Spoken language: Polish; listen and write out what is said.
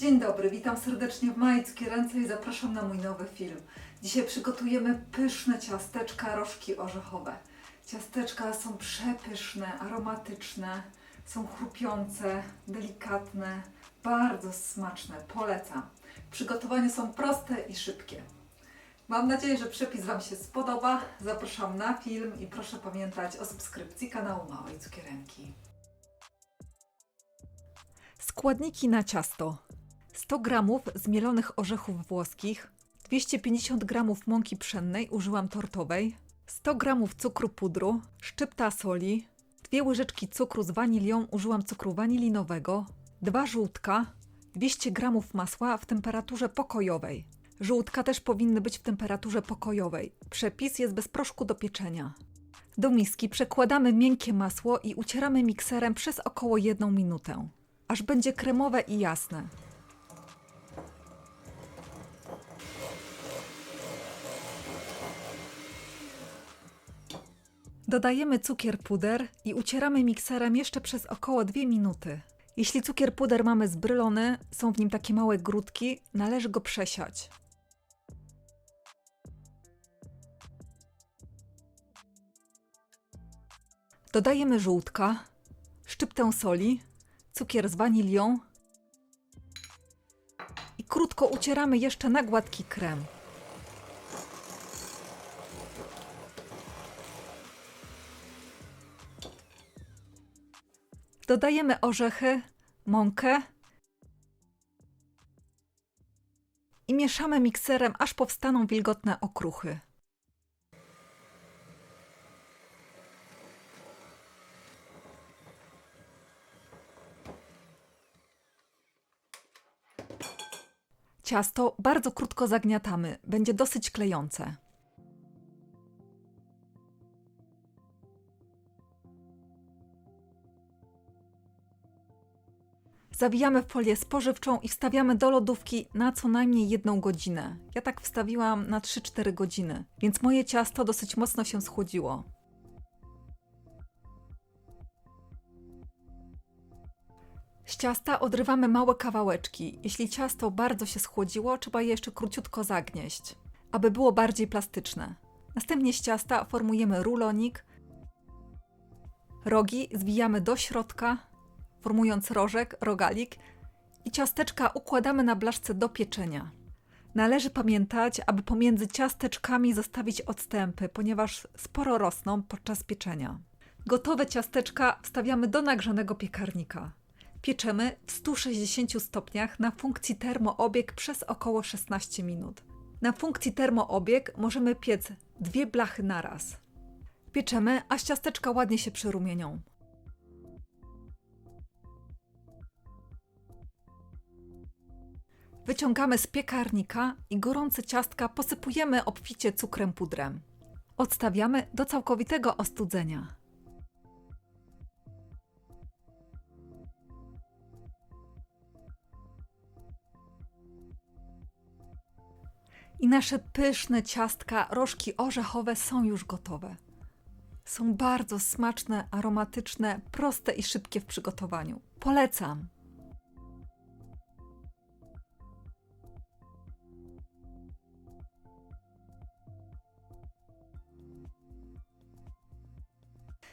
Dzień dobry, witam serdecznie w mojej cukierence i zapraszam na mój nowy film. Dzisiaj przygotujemy pyszne ciasteczka rożki orzechowe. Ciasteczka są przepyszne, aromatyczne, są chrupiące, delikatne, bardzo smaczne. Polecam. Przygotowania są proste i szybkie. Mam nadzieję, że przepis Wam się spodoba. Zapraszam na film i proszę pamiętać o subskrypcji kanału Małej Cukierenki. Składniki na ciasto. 100 g zmielonych orzechów włoskich, 250 g mąki pszennej użyłam tortowej, 100 g cukru pudru, szczypta soli, 2 łyżeczki cukru z wanilią użyłam cukru wanilinowego, 2 żółtka, 200 g masła w temperaturze pokojowej. Żółtka też powinny być w temperaturze pokojowej. Przepis jest bez proszku do pieczenia. Do miski przekładamy miękkie masło i ucieramy mikserem przez około 1 minutę, aż będzie kremowe i jasne. Dodajemy cukier puder i ucieramy mikserem jeszcze przez około 2 minuty. Jeśli cukier puder mamy zbrylony, są w nim takie małe grudki, należy go przesiać. Dodajemy żółtka, szczyptę soli, cukier z wanilią i krótko ucieramy jeszcze na gładki krem. Dodajemy orzechy, mąkę i mieszamy mikserem, aż powstaną wilgotne okruchy. Ciasto bardzo krótko zagniatamy, będzie dosyć klejące. Zawijamy w folię spożywczą i wstawiamy do lodówki na co najmniej jedną godzinę. Ja tak wstawiłam na 3-4 godziny, więc moje ciasto dosyć mocno się schłodziło. Z ciasta odrywamy małe kawałeczki. Jeśli ciasto bardzo się schłodziło, trzeba je jeszcze króciutko zagnieść, aby było bardziej plastyczne. Następnie z ciasta formujemy rulonik. Rogi zwijamy do środka, formując rożek, rogalik i ciasteczka układamy na blaszce do pieczenia. Należy pamiętać, aby pomiędzy ciasteczkami zostawić odstępy, ponieważ sporo rosną podczas pieczenia. Gotowe ciasteczka wstawiamy do nagrzanego piekarnika. Pieczemy w 160 stopniach na funkcji termoobieg przez około 16 minut. Na funkcji termoobieg możemy piec dwie blachy naraz. Pieczemy, aż ciasteczka ładnie się przyrumienią. Wyciągamy z piekarnika i gorące ciastka posypujemy obficie cukrem pudrem. Odstawiamy do całkowitego ostudzenia. I nasze pyszne ciastka, rożki orzechowe są już gotowe. Są bardzo smaczne, aromatyczne, proste i szybkie w przygotowaniu. Polecam!